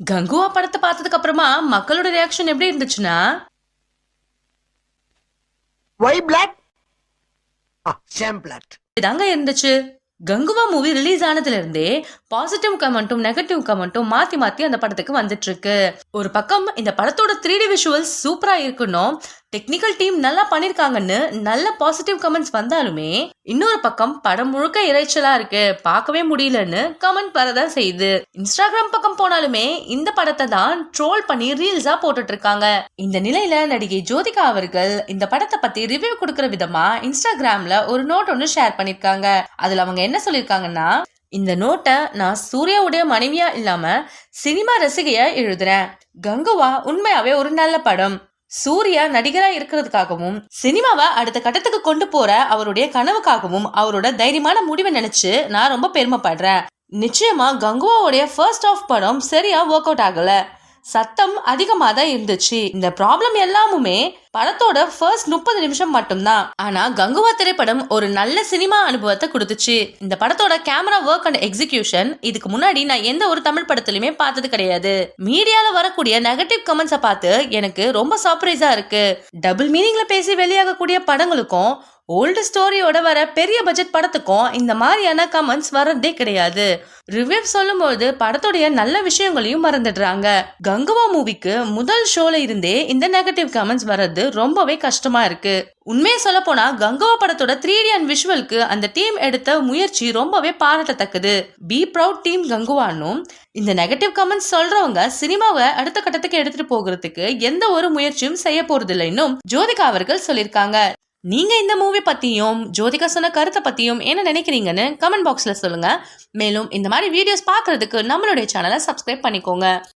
கங்குவா படத்தை பார்த்ததுக்கு அப்புறமா மக்களோட ரியாக்ஷன் எப்படி இருந்துச்சுன்னா? ஒய் பிளாக் சேம் பிளாக் இதாங்க இருந்துச்சு. கங்குவா மூவி ரிலீஸ் ஆனதுல இருந்தே பாசிட்டிவ் கமெண்ட்டும் நெகட்டிவ் கமெண்ட்டும் மாத்தி மாத்தி அந்த படத்துக்கு வந்துட்டு இருக்கு ஒரு பக்கம் இந்த படத்தோட த்ரீ டி விஷுவல்ஸ் சூப்பரா இருக்கணும். டெக்னிக்கல் டீம் நல்லா பண்ணிருக்காங்கன்னு நல்ல பாசிட்டிவ் கமெண்ட்ஸ் வந்தாலுமே இன்னொரு பக்கம் படம் முழுக்க இறைச்சலா இருக்கு. பார்க்கவே முடியலன்னு கமெண்ட் வரதான் செய்யுது. இன்ஸ்டாகிராம் பக்கம் போனாலுமே இந்த படத்தை தான் ட்ரோல் பண்ணி ரீல்ஸா போட்டுட்டு இருக்காங்க இந்த நிலையில நடிகை ஜோதிகா அவர்கள் இந்த படத்தை பத்தி ரிவ்யூ கொடுக்கற விதமா இன்ஸ்டாகிராம்ல ஒரு நோட் ஒன்று ஷேர் பண்ணிருக்காங்க. அதுல அவங்க என்ன சொல்லிருக்காங்கன்னா இந்த நோட்டை நான் சூர்யாவுடைய மனைவியா இல்லாம சினிமா ரசிகையா எழுதுறேன். கங்குவா உண்மையாவே ஒரு நல்ல படம். சூர்யா நடிகரா இருக்கிறதுக்காகவும் சினிமாவை அடுத்த கட்டத்துக்கு கொண்டு போற அவருடைய கனவுக்காகவும் அவரோட தைரியமான முடிவை நினைச்சு நான் ரொம்ப பெருமைப்படுறேன். நிச்சயமா கங்குவாவுடைய ஃபர்ஸ்ட் ஆஃப் படம் சரியா ஒர்க் அவுட் ஆகல. சத்தம் அதிகமாக தான் இருந்துச்சு. இந்த ப்ராப்ளம் எல்லாமுமே படத்தோட ஃபர்ஸ்ட் முப்பது நிமிஷம் மட்டும்தான். ஆனா கங்குவா திரைப்படம் ஒரு நல்ல சினிமா அனுபவத்தை கொடுத்துச்சு. இந்த படத்தோட கேமரா ஒர்க் அண்ட் எக்ஸிகியூஷன் இதுக்கு முன்னாடி நான் எந்த ஒரு தமிழ் படத்துலயுமே பார்த்தது கிடையாது. மீடியால வரக்கூடிய நெகட்டிவ் கமெண்ட்ஸை பார்த்து எனக்கு ரொம்ப சர்ப்ரைஸா இருக்கு. டபுள் மீனிங்ல பேசி வெளியாகக்கூடிய படங்களுக்கும் ஓல்டு ஸ்டோரியோட வர பெரிய பட்ஜெட் படத்துக்கும் இந்த மாதிரியான கமெண்ட்ஸ் வர்றதே கிடையாது. ரிவ்யூ சொல்லும்போது படத்துடைய நல்ல விஷயங்களையும் மறந்துடுறாங்க. கங்குவா மூவிக்கு முதல் ஷோல இருந்தே இந்த நெகட்டிவ் கமெண்ட்ஸ் வர்றது ரொம்பவே கஷ்டமா இருக்கு. உண்மையை சொல்ல போனா கங்குவா படத்தோட த்ரீ டி அண்ட் விஷுவலுக்கு அந்த டீம் எடுத்த முயற்சி ரொம்பவே பாராட்டத்தக்கது. பி ப்ரவுட் டீம் கங்குவானும் இந்த நெகட்டிவ் கமெண்ட்ஸ் சொல்றவங்க சினிமாவை அடுத்த கட்டத்துக்கு எடுத்துட்டு போகிறதுக்கு எந்த ஒரு முயற்சியும் செய்ய போறது இல்லைன்னும் ஜோதிகா அவர்கள் சொல்லியிருக்காங்க. நீங்க இந்த மூவி பத்தியும் ஜோதிகா சொன்ன கருத்தை பத்தியும் என்ன நினைக்கிறீங்கன்னு கமெண்ட் பாக்ஸ்ல சொல்லுங்க. மேலும் இந்த மாதிரி வீடியோஸ் பாக்குறதுக்கு நம்மளுடைய சேனலை சப்ஸ்கிரைப் பண்ணிக்கோங்க.